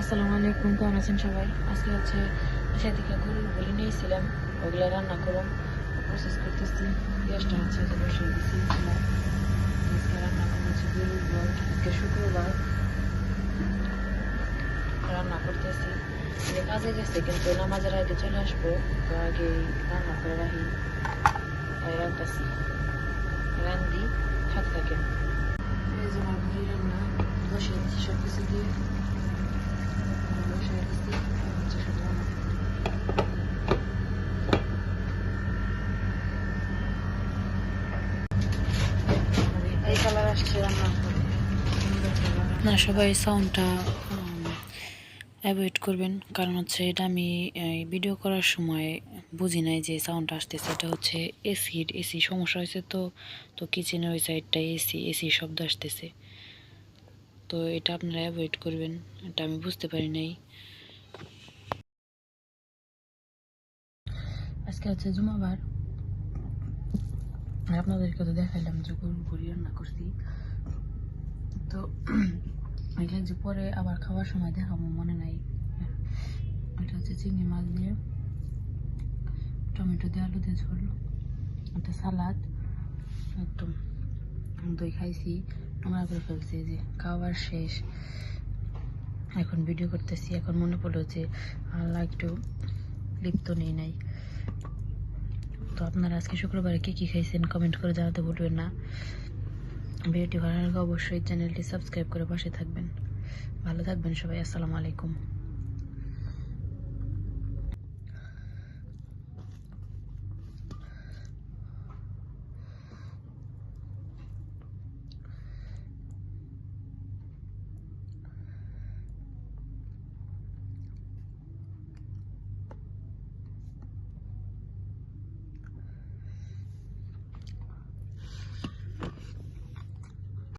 আসসালামু আলাইকুম, কেমন আছেন সবাই? আজকে হচ্ছে সেদিকে গরুর বলি নিয়েছিলাম, ওগুলো রান্না করুন প্রসেস করতেছি, গ্যাসটা হচ্ছে যে দিছি আজকে রান্না করব হচ্ছে গরুর বল আজকে শুক্রবার। রান্না করতেছি কাজে গেছে, কিন্তু নামাজের আগে চলে আসব, তো আগে রান্না করে রাখি, তাই রান্তাছি রান্দি সাথে থাকেন। এই রান্না, বসিয়ে দিচ্ছি সব কিছু দিয়ে। না, সবাই সাউন্ডটা অ্যাভয়েড করবেন। কারণ হচ্ছে এটা আমি ভিডিও করার সময় বুঝি নাই যে সাউন্ডটা আসতেছে। এটা হচ্ছে এসির এসি সমস্যা হয়েছে তো তো কিচেনের ওই সাইডটা এসি এসি শব্দ আসতেছে। তো এটা আপনারা অ্যাভয়েড করবেন। এটা আমি বুঝতে পারি নাই। আজকে হচ্ছে জুমাবার। আপনাদেরকে তো দেখাইলাম যে গরুর ভুড়ি রান্না করছি। তো এগুলো যে পরে আবার খাওয়ার সময় দেখাবো, মনে নাই। এটা হচ্ছে চিংড়ি মাছ দিয়ে। টমেটো দিয়ে, আলু দিয়ে ঝোল, একটা সালাদ। একদম দই খাইছি। নোংরা করে ফেলছি যে খাওয়ার শেষ। এখন ভিডিও করতেছি, এখন মনে পড়ল যে আল্লাহ একটু লিপ্ত নেই নাই। তো আপনারা আজকে শুক্রবারে কী কী খাইছেন কমেন্ট করে জানাতে ভুলবেন না। ভিডিওটি ভালো লাগলে অবশ্যই চ্যানেলটি সাবস্ক্রাইব করে পাশে থাকবেন। ভালো থাকবেন সবাই, আসসালামু আলাইকুম।